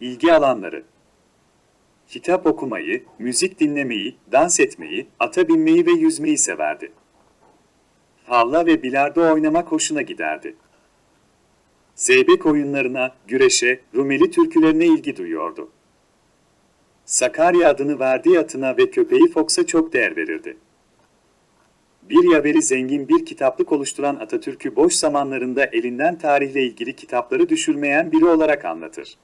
İlgi alanları Kitap okumayı, müzik dinlemeyi, dans etmeyi, ata binmeyi ve yüzmeyi severdi. Havla ve bilardo oynamak hoşuna giderdi. Zeybek oyunlarına, güreşe, Rumeli türkülerine ilgi duyuyordu. Sakarya adını verdiği atına ve köpeği Fox'a çok değer verirdi. Bir yaveri zengin bir kitaplık oluşturan Atatürk'ü boş zamanlarında elinden tarihle ilgili kitapları düşürmeyen biri olarak anlatır.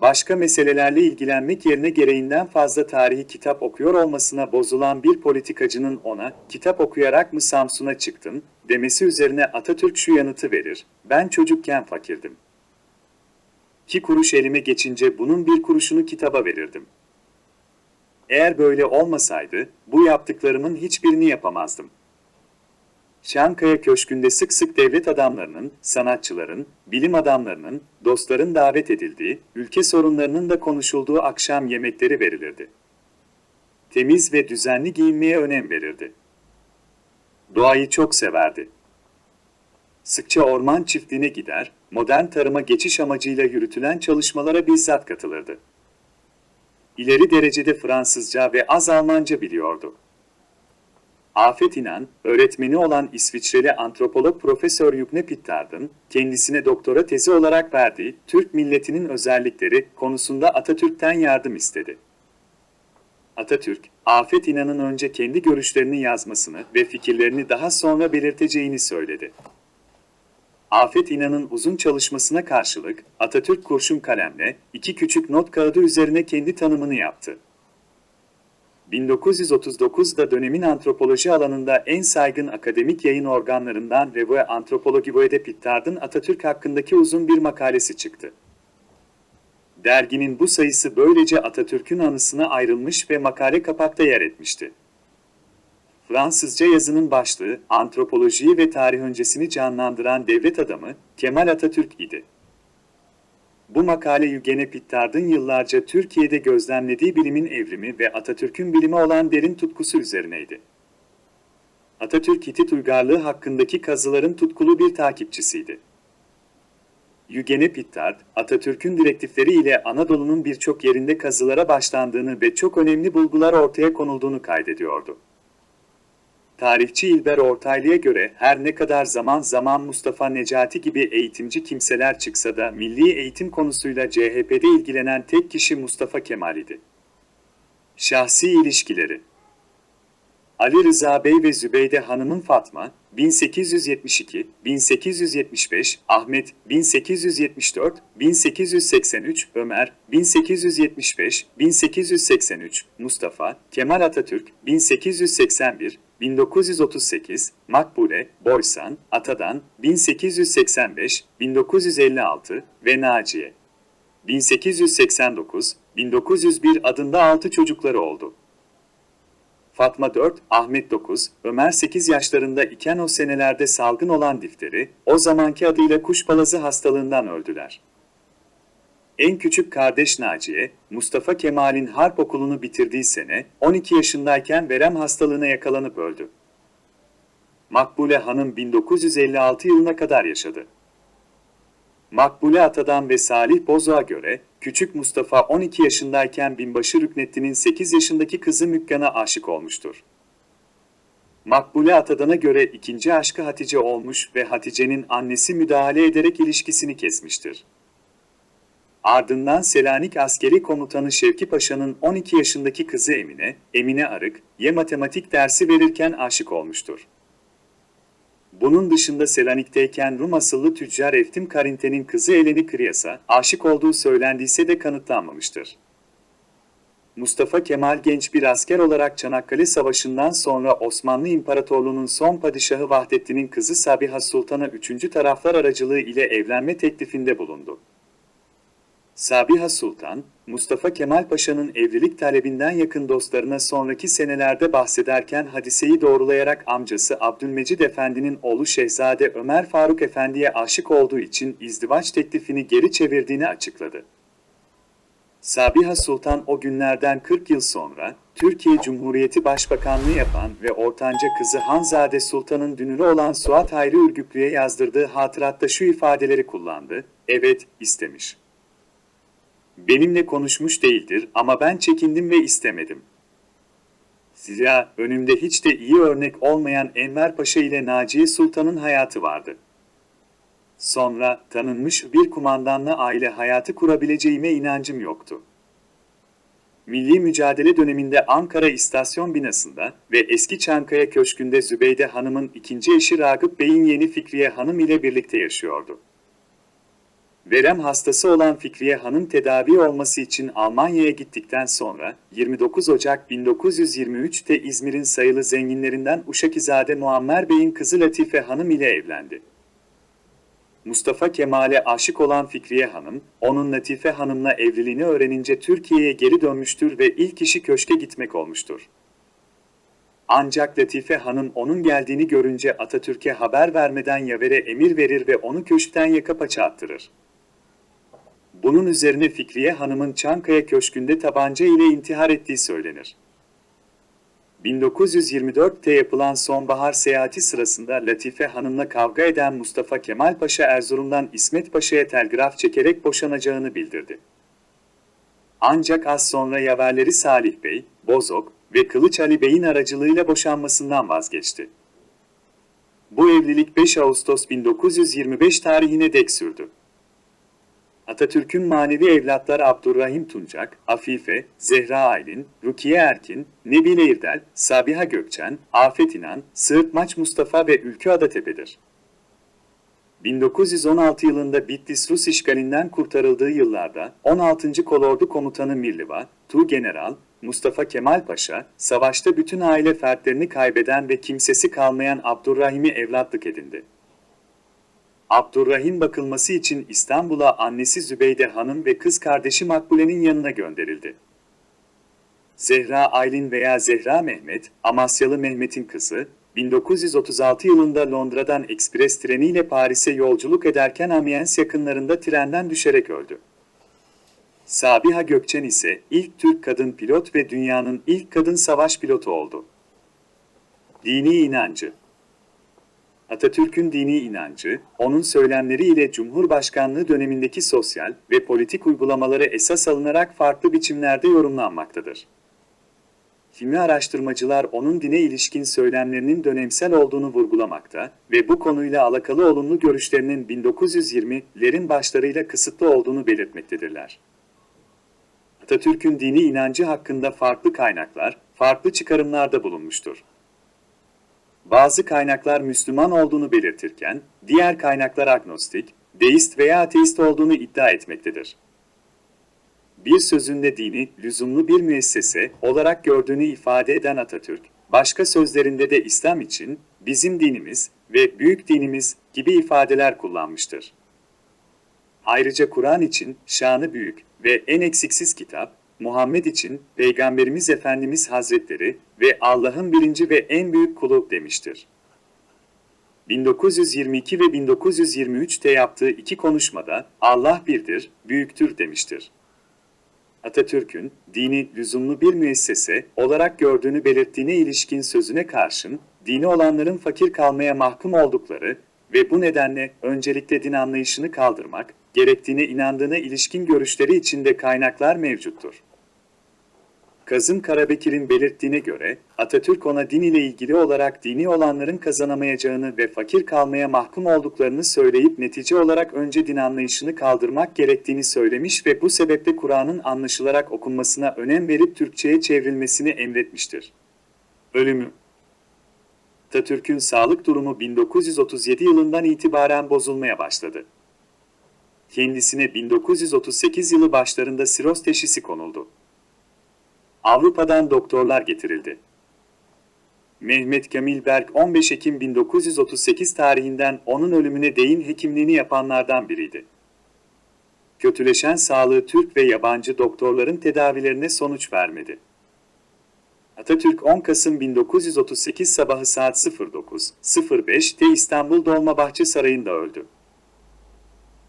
Başka meselelerle ilgilenmek yerine gereğinden fazla tarihi kitap okuyor olmasına bozulan bir politikacının ona, kitap okuyarak mı Samsun'a çıktın, demesi üzerine Atatürk şu yanıtı verir, ben çocukken fakirdim. İki kuruş elime geçince bunun bir kuruşunu kitaba verirdim. Eğer böyle olmasaydı, bu yaptıklarımın hiçbirini yapamazdım. Şankaya Köşkü'nde sık sık devlet adamlarının, sanatçıların, bilim adamlarının, dostların davet edildiği, ülke sorunlarının da konuşulduğu akşam yemekleri verilirdi. Temiz ve düzenli giyinmeye önem verirdi. Doğayı çok severdi. Sıkça orman çiftliğine gider, modern tarıma geçiş amacıyla yürütülen çalışmalara bizzat katılırdı. İleri derecede Fransızca ve az Almanca biliyordu. Afet İnan, öğretmeni olan İsviçreli antropolog Profesör Yugne Pittard'ın kendisine doktora tezi olarak verdiği Türk milletinin özellikleri konusunda Atatürk'ten yardım istedi. Atatürk, Afet İnan'ın önce kendi görüşlerini yazmasını ve fikirlerini daha sonra belirteceğini söyledi. Afet İnan'ın uzun çalışmasına karşılık Atatürk kurşun kalemle iki küçük not kağıdı üzerine kendi tanımını yaptı. 1939'da dönemin antropoloji alanında en saygın akademik yayın organlarından Revue Antropologie de Pittard'ın Atatürk hakkındaki uzun bir makalesi çıktı. Derginin bu sayısı böylece Atatürk'ün anısına ayrılmış ve makale kapakta yer etmişti. Fransızca yazının başlığı, antropolojiyi ve tarih öncesini canlandıran devlet adamı Kemal Atatürk idi. Bu makale Eugene Pittard'ın yıllarca Türkiye'de gözlemlediği bilimin evrimi ve Atatürk'ün bilime olan derin tutkusu üzerineydi. Atatürk Hitit uygarlığı hakkındaki kazıların tutkulu bir takipçisiydi. Eugene Pittard, Atatürk'ün direktifleri ile Anadolu'nun birçok yerinde kazılara başlandığını ve çok önemli bulgular ortaya konulduğunu kaydediyordu. Tarihçi İlber Ortaylı'ya göre her ne kadar zaman zaman Mustafa Necati gibi eğitimci kimseler çıksa da milli eğitim konusuyla CHP'de ilgilenen tek kişi Mustafa Kemal idi. Şahsi ilişkileri Ali Rıza Bey ve Zübeyde Hanım'ın Fatma, 1872, 1875, Ahmet, 1874, 1883, Ömer, 1875, 1883, Mustafa, Kemal Atatürk, 1881, 1938, Makbule, Boysan, Atadan, 1885, 1956 ve Naciye. 1889, 1901 adında 6 çocukları oldu. Fatma 4, Ahmet 9, Ömer 8 yaşlarında iken o senelerde salgın olan difteri, o zamanki adıyla kuşbalazı hastalığından öldüler. En küçük kardeş Naciye, Mustafa Kemal'in harp okulunu bitirdiği sene, 12 yaşındayken verem hastalığına yakalanıp öldü. Makbule Hanım 1956 yılına kadar yaşadı. Makbule Atadan ve Salih Bozok'a göre, küçük Mustafa 12 yaşındayken binbaşı Rüknettin'in 8 yaşındaki kızı Mükkan'a aşık olmuştur. Makbule Atadan'a göre ikinci aşkı Hatice olmuş ve Hatice'nin annesi müdahale ederek ilişkisini kesmiştir. Ardından Selanik askeri komutanı Şevki Paşa'nın 12 yaşındaki kızı Emine, Emine Arık, ye matematik dersi verirken aşık olmuştur. Bunun dışında Selanik'teyken Rum asıllı tüccar Eftim Karinte'nin kızı Eleni Kriyas'a aşık olduğu söylendiyse de kanıtlanmamıştır. Mustafa Kemal genç bir asker olarak Çanakkale Savaşı'ndan sonra Osmanlı İmparatorluğu'nun son padişahı Vahdettin'in kızı Sabiha Sultan'a üçüncü taraflar aracılığı ile evlenme teklifinde bulundu. Sabiha Sultan, Mustafa Kemal Paşa'nın evlilik talebinden yakın dostlarına sonraki senelerde bahsederken hadiseyi doğrulayarak amcası Abdülmecid Efendi'nin oğlu Şehzade Ömer Faruk Efendi'ye aşık olduğu için izdivaç teklifini geri çevirdiğini açıkladı. Sabiha Sultan o günlerden 40 yıl sonra, Türkiye Cumhuriyeti Başbakanlığı yapan ve ortanca kızı Hanzade Sultan'ın dünürü olan Suat Hayri Ürgüplü'ye yazdırdığı hatıratta şu ifadeleri kullandı, evet, istemiş. Benimle konuşmuş değildir ama ben çekindim ve istemedim. Zira önümde hiç de iyi örnek olmayan Enver Paşa ile Naciye Sultan'ın hayatı vardı. Sonra tanınmış bir kumandanla aile hayatı kurabileceğime inancım yoktu. Milli mücadele döneminde Ankara İstasyon binasında ve eski Çankaya Köşkü'nde Zübeyde Hanım'ın ikinci eşi Ragıp Bey'in yeni Fikriye Hanım ile birlikte yaşıyordu. Verem hastası olan Fikriye Hanım tedavi olması için Almanya'ya gittikten sonra 29 Ocak 1923'te İzmir'in sayılı zenginlerinden Uşakizade Muammer Bey'in kızı Latife Hanım ile evlendi. Mustafa Kemal'e aşık olan Fikriye Hanım, onun Latife Hanım'la evliliğini öğrenince Türkiye'ye geri dönmüştür ve ilk işi köşke gitmek olmuştur. Ancak Latife Hanım onun geldiğini görünce Atatürk'e haber vermeden yavere emir verir ve onu köşkten yaka paça attırır. Bunun üzerine Fikriye Hanım'ın Çankaya Köşkü'nde tabanca ile intihar ettiği söylenir. 1924'te yapılan sonbahar seyahati sırasında Latife Hanım'la kavga eden Mustafa Kemal Paşa Erzurum'dan İsmet Paşa'ya telgraf çekerek boşanacağını bildirdi. Ancak az sonra yaverleri Salih Bey, Bozok ve Kılıç Ali Bey'in aracılığıyla boşanmasından vazgeçti. Bu evlilik 5 Ağustos 1925 tarihine dek sürdü. Atatürk'ün manevi evlatları Abdurrahim Tuncak, Afife, Zehra Aylin, Rukiye Erkin, Nebile İrdel, Sabiha Gökçen, Afet İnan, Sığırtmaç Mustafa ve Ülkü Adatepe'dir. 1916 yılında Bitlis Rus işgalinden kurtarıldığı yıllarda 16. Kolordu Komutanı Mirliva, Tu General, Mustafa Kemal Paşa, savaşta bütün aile fertlerini kaybeden ve kimsesi kalmayan Abdurrahim'i evlatlık edindi. Abdurrahim bakılması için İstanbul'a annesi Zübeyde Hanım ve kız kardeşi Makbule'nin yanına gönderildi. Zehra Aylin veya Zehra Mehmet, Amasyalı Mehmet'in kızı, 1936 yılında Londra'dan ekspres treniyle Paris'e yolculuk ederken Amiens yakınlarında trenden düşerek öldü. Sabiha Gökçen ise ilk Türk kadın pilot ve dünyanın ilk kadın savaş pilotu oldu. Dini inancı Atatürk'ün dini inancı, onun söylemleri ile Cumhurbaşkanlığı dönemindeki sosyal ve politik uygulamaları esas alınarak farklı biçimlerde yorumlanmaktadır. Kimi araştırmacılar onun dine ilişkin söylemlerinin dönemsel olduğunu vurgulamakta ve bu konuyla alakalı olumlu görüşlerinin 1920'lerin başlarıyla kısıtlı olduğunu belirtmektedirler. Atatürk'ün dini inancı hakkında farklı kaynaklar, farklı çıkarımlarda bulunmuştur. Bazı kaynaklar Müslüman olduğunu belirtirken, diğer kaynaklar agnostik, deist veya ateist olduğunu iddia etmektedir. Bir sözünde dini, lüzumlu bir müessese olarak gördüğünü ifade eden Atatürk, başka sözlerinde de İslam için, bizim dinimiz ve büyük dinimiz gibi ifadeler kullanmıştır. Ayrıca Kur'an için şanı büyük ve en eksiksiz kitap, Muhammed için Peygamberimiz Efendimiz Hazretleri ve Allah'ın birinci ve en büyük kulu demiştir. 1922 ve 1923'te yaptığı iki konuşmada Allah birdir, büyüktür demiştir. Atatürk'ün dini lüzumlu bir müessese olarak gördüğünü belirttiğine ilişkin sözüne karşın, dini olanların fakir kalmaya mahkum oldukları ve bu nedenle öncelikle din anlayışını kaldırmak gerektiğine inandığına ilişkin görüşleri içinde kaynaklar mevcuttur. Kazım Karabekir'in belirttiğine göre, Atatürk ona din ile ilgili olarak dini olanların kazanamayacağını ve fakir kalmaya mahkum olduklarını söyleyip netice olarak önce din anlayışını kaldırmak gerektiğini söylemiş ve bu sebeple Kur'an'ın anlaşılarak okunmasına önem verip Türkçe'ye çevrilmesini emretmiştir. Ölümü Atatürk'ün sağlık durumu 1937 yılından itibaren bozulmaya başladı. Kendisine 1938 yılı başlarında siroz teşhisi konuldu. Avrupa'dan doktorlar getirildi. Mehmet Kamil Berk 15 Ekim 1938 tarihinden onun ölümüne değin hekimliğini yapanlardan biriydi. Kötüleşen sağlığı Türk ve yabancı doktorların tedavilerine sonuç vermedi. Atatürk 10 Kasım 1938 sabahı saat 09.05'te İstanbul Dolmabahçe Sarayı'nda öldü.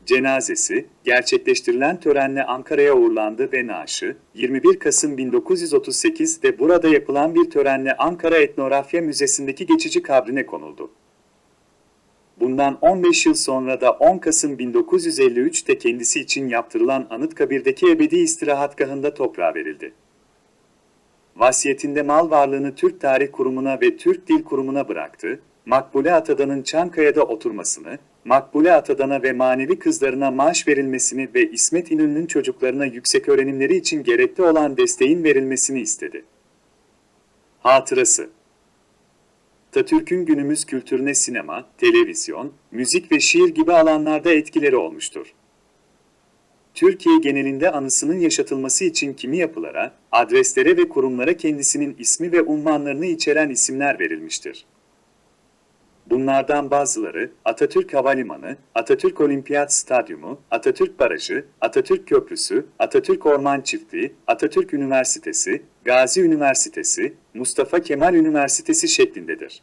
Cenazesi, gerçekleştirilen törenle Ankara'ya uğurlandı ve naaşı, 21 Kasım 1938'de burada yapılan bir törenle Ankara Etnografya Müzesi'ndeki geçici kabrine konuldu. Bundan 15 yıl sonra da 10 Kasım 1953'te kendisi için yaptırılan Anıtkabir'deki ebedi istirahatgahında toprağa verildi. Vasiyetinde mal varlığını Türk Tarih Kurumu'na ve Türk Dil Kurumu'na bıraktı, Makbule Atadan'ın Çankaya'da oturmasını, Makbule Atadan'a ve manevi kızlarına maaş verilmesini ve İsmet İnönü'nün çocuklarına yüksek öğrenimleri için gerekli olan desteğin verilmesini istedi. Hatırası Atatürk'ün günümüz kültürüne sinema, televizyon, müzik ve şiir gibi alanlarda etkileri olmuştur. Türkiye genelinde anısının yaşatılması için kimi yapılara, adreslere ve kurumlara kendisinin ismi ve unvanlarını içeren isimler verilmiştir. Bunlardan bazıları Atatürk Havalimanı, Atatürk Olimpiyat Stadyumu, Atatürk Barajı, Atatürk Köprüsü, Atatürk Orman Çiftliği, Atatürk Üniversitesi, Gazi Üniversitesi, Mustafa Kemal Üniversitesi şeklindedir.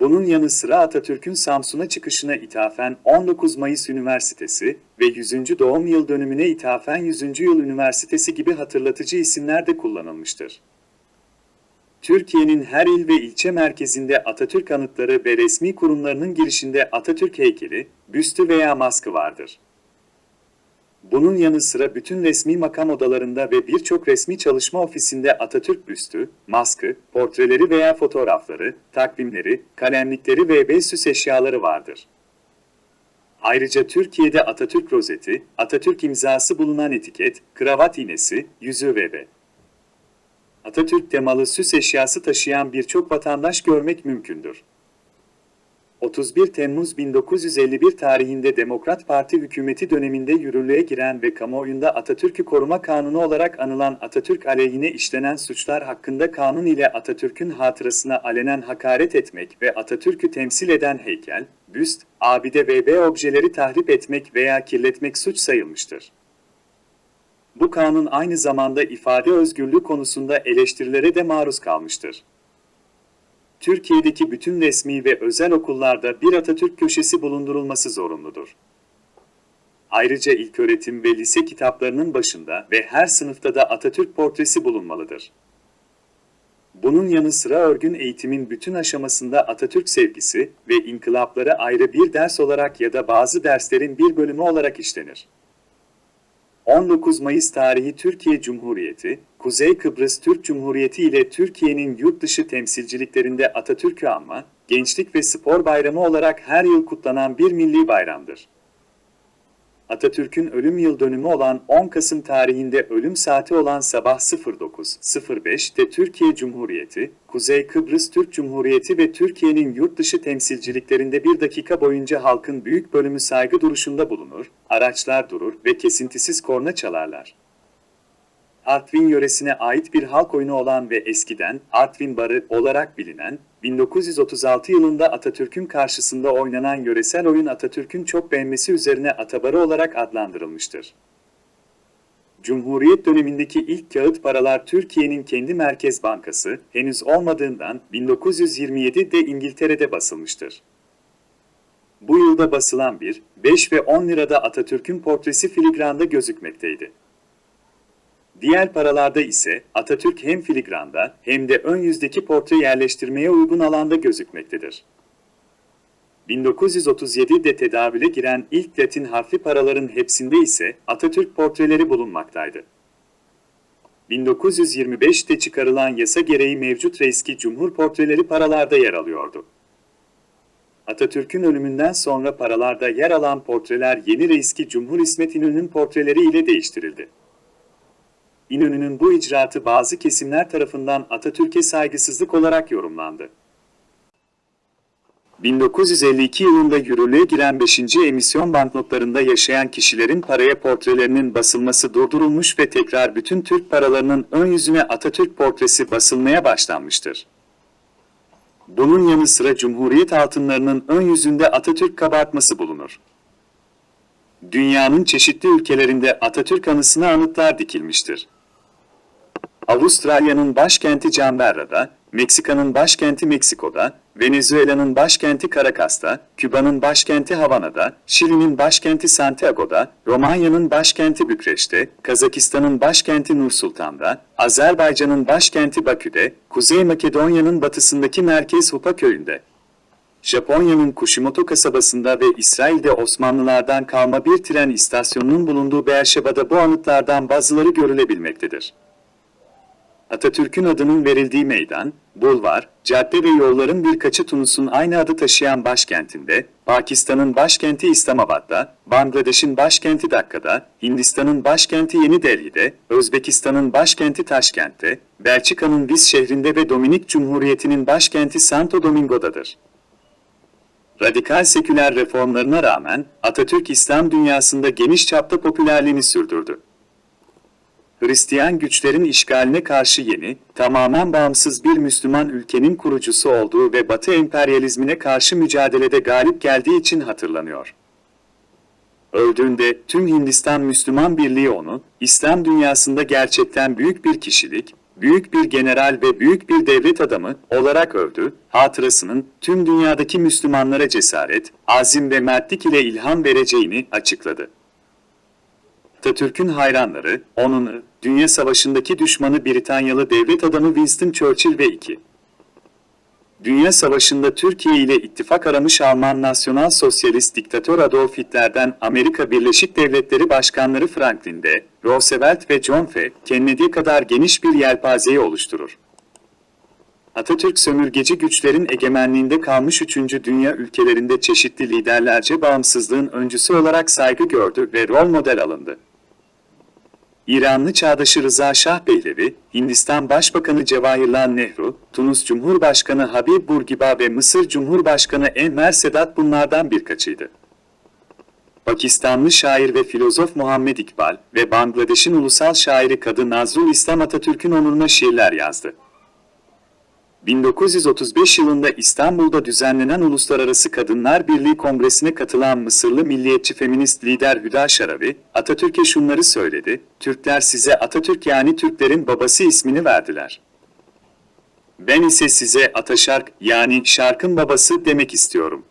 Bunun yanı sıra Atatürk'ün Samsun'a çıkışına ithafen 19 Mayıs Üniversitesi ve 100. doğum yıl dönümüne ithafen 100. Yıl Üniversitesi gibi hatırlatıcı isimler de kullanılmıştır. Türkiye'nin her il ve ilçe merkezinde Atatürk anıtları ve resmi kurumlarının girişinde Atatürk heykeli, büstü veya maskı vardır. Bunun yanı sıra bütün resmi makam odalarında ve birçok resmi çalışma ofisinde Atatürk büstü, maskı, portreleri veya fotoğrafları, takvimleri, kalemlikleri ve ve süs eşyaları vardır. Ayrıca Türkiye'de Atatürk rozeti, Atatürk imzası bulunan etiket, kravat iğnesi, yüzüğü ve ve Atatürk temalı süs eşyası taşıyan birçok vatandaş görmek mümkündür. 31 Temmuz 1951 tarihinde Demokrat Parti hükümeti döneminde yürürlüğe giren ve kamuoyunda Atatürk'ü koruma kanunu olarak anılan Atatürk aleyhine işlenen suçlar hakkında kanun ile Atatürk'ün hatırasına alenen hakaret etmek ve Atatürk'ü temsil eden heykel, büst, abide ve b objeleri tahrip etmek veya kirletmek suç sayılmıştır. Bu kanun aynı zamanda ifade özgürlüğü konusunda eleştirilere de maruz kalmıştır. Türkiye'deki bütün resmi ve özel okullarda bir Atatürk köşesi bulundurulması zorunludur. Ayrıca ilköğretim ve lise kitaplarının başında ve her sınıfta da Atatürk portresi bulunmalıdır. Bunun yanı sıra örgün eğitimin bütün aşamasında Atatürk sevgisi ve inkılapları ayrı bir ders olarak ya da bazı derslerin bir bölümü olarak işlenir. 19 Mayıs tarihi Türkiye Cumhuriyeti, Kuzey Kıbrıs Türk Cumhuriyeti ile Türkiye'nin yurt dışı temsilciliklerinde Atatürk'ü anma, Gençlik ve Spor Bayramı olarak her yıl kutlanan bir milli bayramdır. Atatürk'ün ölüm yıl dönümü olan 10 Kasım tarihinde ölüm saati olan sabah 09.05'te Türkiye Cumhuriyeti, Kuzey Kıbrıs Türk Cumhuriyeti ve Türkiye'nin yurt dışı temsilciliklerinde bir dakika boyunca halkın büyük bölümü saygı duruşunda bulunur, araçlar durur ve kesintisiz korna çalarlar. Artvin yöresine ait bir halk oyunu olan ve eskiden Artvin Barı olarak bilinen, 1936 yılında Atatürk'ün karşısında oynanan yöresel oyun Atatürk'ün çok beğenmesi üzerine Atabarı olarak adlandırılmıştır. Cumhuriyet dönemindeki ilk kağıt paralar Türkiye'nin kendi Merkez Bankası henüz olmadığından 1927'de İngiltere'de basılmıştır. Bu yılda basılan bir, 5 ve 10 lirada Atatürk'ün portresi filigranda gözükmekteydi. Diğer paralarda ise Atatürk hem filigranda hem de ön yüzdeki portre yerleştirmeye uygun alanda gözükmektedir. 1937'de tedavüle giren ilk Latin harfli paraların hepsinde ise Atatürk portreleri bulunmaktaydı. 1925'te çıkarılan yasa gereği mevcut reski cumhur portreleri paralarda yer alıyordu. Atatürk'ün ölümünden sonra paralarda yer alan portreler yeni reiski Cumhur İsmet İnönü'nün portreleri ile değiştirildi. İnönü'nün bu icraatı bazı kesimler tarafından Atatürk'e saygısızlık olarak yorumlandı. 1952 yılında yürürlüğe giren 5. emisyon banknotlarında yaşayan kişilerin paraya portrelerinin basılması durdurulmuş ve tekrar bütün Türk paralarının ön yüzüne Atatürk portresi basılmaya başlanmıştır. Bunun yanı sıra Cumhuriyet altınlarının ön yüzünde Atatürk kabartması bulunur. Dünyanın çeşitli ülkelerinde Atatürk anısına anıtlar dikilmiştir. Avustralya'nın başkenti Canberra'da, Meksika'nın başkenti Meksiko'da, Venezuela'nın başkenti Caracas'ta, Küba'nın başkenti Havana'da, Şili'nin başkenti Santiago'da, Romanya'nın başkenti Bükreş'te, Kazakistan'ın başkenti Nur Sultan'da, Azerbaycan'ın başkenti Bakü'de, Kuzey Makedonya'nın batısındaki merkez Hupa köyünde, Japonya'nın Kushimoto kasabasında ve İsrail'de Osmanlılardan kalma bir tren istasyonunun bulunduğu Beerşeba'da bu anıtlardan bazıları görülebilmektedir. Atatürk'ün adının verildiği meydan, bulvar, cadde ve yolların birkaçı Tunus'un aynı adı taşıyan başkentinde, Pakistan'ın başkenti İslamabad'da, Bangladeş'in başkenti Dakka'da, Hindistan'ın başkenti Yeni Delhi'de, Özbekistan'ın başkenti Taşkent'te, Belçika'nın Vis şehrinde ve Dominik Cumhuriyeti'nin başkenti Santo Domingo'dadır. Radikal seküler reformlarına rağmen Atatürk İslam dünyasında geniş çapta popülerliğini sürdürdü. Hristiyan güçlerin işgaline karşı yeni, tamamen bağımsız bir Müslüman ülkenin kurucusu olduğu ve Batı emperyalizmine karşı mücadelede galip geldiği için hatırlanıyor. Öldüğünde tüm Hindistan Müslüman Birliği onu, İslam dünyasında gerçekten büyük bir kişilik, büyük bir general ve büyük bir devlet adamı olarak övdü, hatırasının tüm dünyadaki Müslümanlara cesaret, azim ve mertlik ile ilham vereceğini açıkladı. Atatürk'ün hayranları, onun Dünya Savaşı'ndaki düşmanı Britanyalı devlet adamı Winston Churchill ve 2. Dünya Savaşı'nda Türkiye ile ittifak aramış Alman Nasyonal Sosyalist diktatör Adolf Hitler'den Amerika Birleşik Devletleri Başkanları Franklin D. Roosevelt ve John F. Kennedy kadar geniş bir yelpazeyi oluşturur. Atatürk sömürgeci güçlerin egemenliğinde kalmış 3. dünya ülkelerinde çeşitli liderlerce bağımsızlığın öncüsü olarak saygı gördü ve rol model alındı. İranlı çağdaşı Rıza Şah Pehlevi, Hindistan Başbakanı Cevahirlal Nehru, Tunus Cumhurbaşkanı Habib Bourguiba ve Mısır Cumhurbaşkanı Enver Sedat bunlardan birkaçıydı. Pakistanlı şair ve filozof Muhammed İkbal ve Bangladeş'in ulusal şairi Kadı Nazrul İslam Atatürk'ün onuruna şiirler yazdı. 1935 yılında İstanbul'da düzenlenen Uluslararası Kadınlar Birliği Kongresi'ne katılan Mısırlı milliyetçi feminist lider Hüda Şaravi, Atatürk'e şunları söyledi, Türkler size Atatürk yani Türklerin babası ismini verdiler. Ben ise size Ataşark yani şarkın babası demek istiyorum.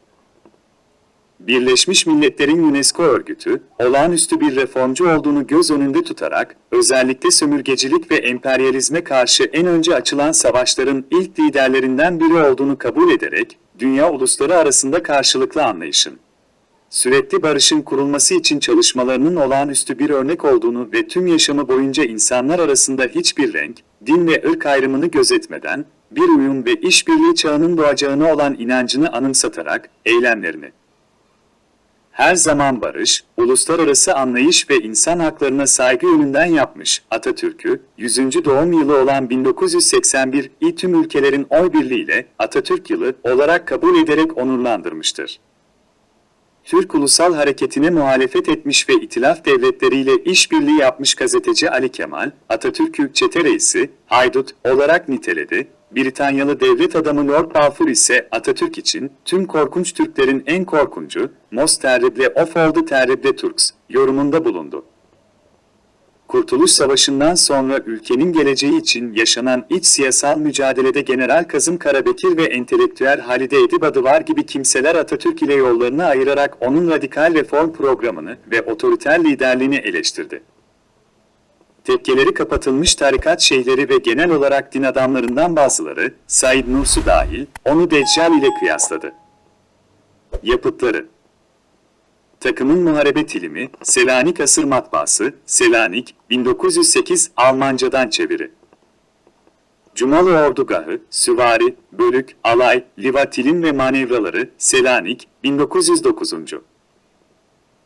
Birleşmiş Milletler'in UNESCO örgütü, olağanüstü bir reformcu olduğunu göz önünde tutarak, özellikle sömürgecilik ve emperyalizme karşı en önce açılan savaşların ilk liderlerinden biri olduğunu kabul ederek, dünya ulusları arasında karşılıklı anlayışın, sürekli barışın kurulması için çalışmalarının olağanüstü bir örnek olduğunu ve tüm yaşamı boyunca insanlar arasında hiçbir renk, din ve ırk ayrımını gözetmeden, bir uyum ve işbirliği çağının doğacağına olan inancını anımsatarak, eylemlerini, her zaman barış, uluslararası anlayış ve insan haklarına saygı yönünden yapmış Atatürk'ü, 100. doğum yılı olan 1981 i tüm ülkelerin oy birliğiyle Atatürk yılı olarak kabul ederek onurlandırmıştır. Türk Ulusal Hareketi'ne muhalefet etmiş ve itilaf devletleriyle işbirliği yapmış gazeteci Ali Kemal, Atatürk'ü çete reisi, haydut olarak niteledi, Britanyalı devlet adamı Lord Balfour ise Atatürk için tüm korkunç Türklerin en korkuncu, most terrible of all the terrible Turks yorumunda bulundu. Kurtuluş Savaşı'ndan sonra ülkenin geleceği için yaşanan iç siyasal mücadelede General Kazım Karabekir ve entelektüel Halide Edip Adıvar gibi kimseler Atatürk ile yollarını ayırarak onun radikal reform programını ve otoriter liderliğini eleştirdi. Tekkeleri kapatılmış tarikat şeyhleri ve genel olarak din adamlarından bazıları, Said Nursi dahil, onu Deccal ile kıyasladı. Yapıtları Takımın Muharebe Tilimi, Selanik Asır Matbaası, Selanik, 1908 Almancadan çeviri. Cumalı Ordugahı, Süvari, Bölük, Alay, Livatilin ve Manevraları, Selanik, 1909.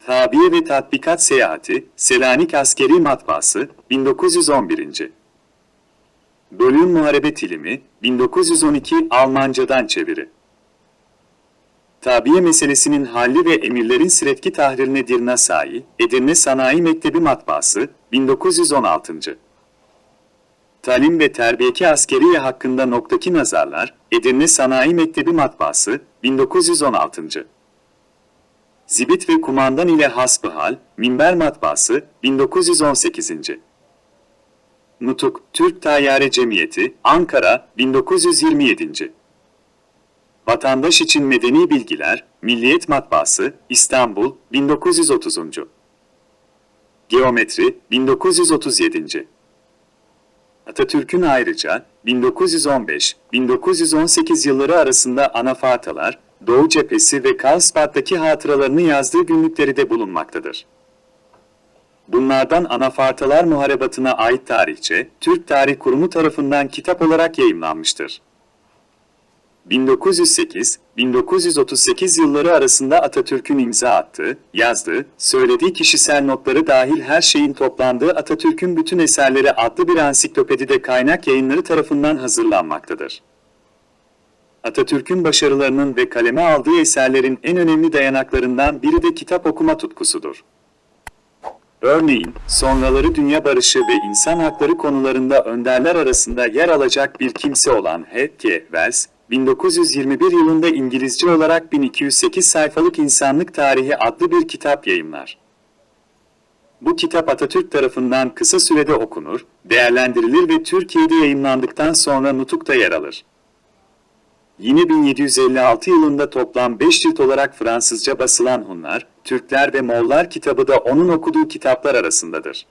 Tabiye ve Tatbikat Seyahati, Selanik Askeri Matbaası, 1911. Bölüm Muharebe Tilimi, 1912 Almancadan çeviri. Tabiye meselesinin halli ve emirlerin siretki tahririne Dirnasai, Edirne Sanayi Mektebi Matbaası, 1916. Talim ve Terbiyeki Askeriye hakkında noktaki nazarlar, Edirne Sanayi Mektebi Matbaası, 1916. Zibit ve Kumandan ile Hasbihal, Minber Matbaası, 1918. Nutuk, Türk Tayyare Cemiyeti, Ankara, 1927. Vatandaş için Medeni Bilgiler, Milliyet Matbaası, İstanbul, 1930. Geometri, 1937. Atatürk'ün ayrıca 1915-1918 yılları arasında Anafartalar, Doğu Cephesi ve Karlsbad'daki hatıralarını yazdığı günlükleri de bulunmaktadır. Bunlardan Anafartalar Muharebatı'na ait tarihçe, Türk Tarih Kurumu tarafından kitap olarak yayımlanmıştır. 1908-1938 yılları arasında Atatürk'ün imza attığı, yazdığı, söylediği kişisel notları dahil her şeyin toplandığı Atatürk'ün bütün eserleri adlı bir ansiklopedide kaynak yayınları tarafından hazırlanmaktadır. Atatürk'ün başarılarının ve kaleme aldığı eserlerin en önemli dayanaklarından biri de kitap okuma tutkusudur. Örneğin, sonraları dünya barışı ve insan hakları konularında önderler arasında yer alacak bir kimse olan H.G. Wells, 1921 yılında İngilizce olarak 1208 sayfalık İnsanlık Tarihi adlı bir kitap yayımlar. Bu kitap Atatürk tarafından kısa sürede okunur, değerlendirilir ve Türkiye'de yayımlandıktan sonra nutukta yer alır. Yine 1756 yılında toplam 5 cilt olarak Fransızca basılan Hunlar, Türkler ve Moğollar kitabı da onun okuduğu kitaplar arasındadır.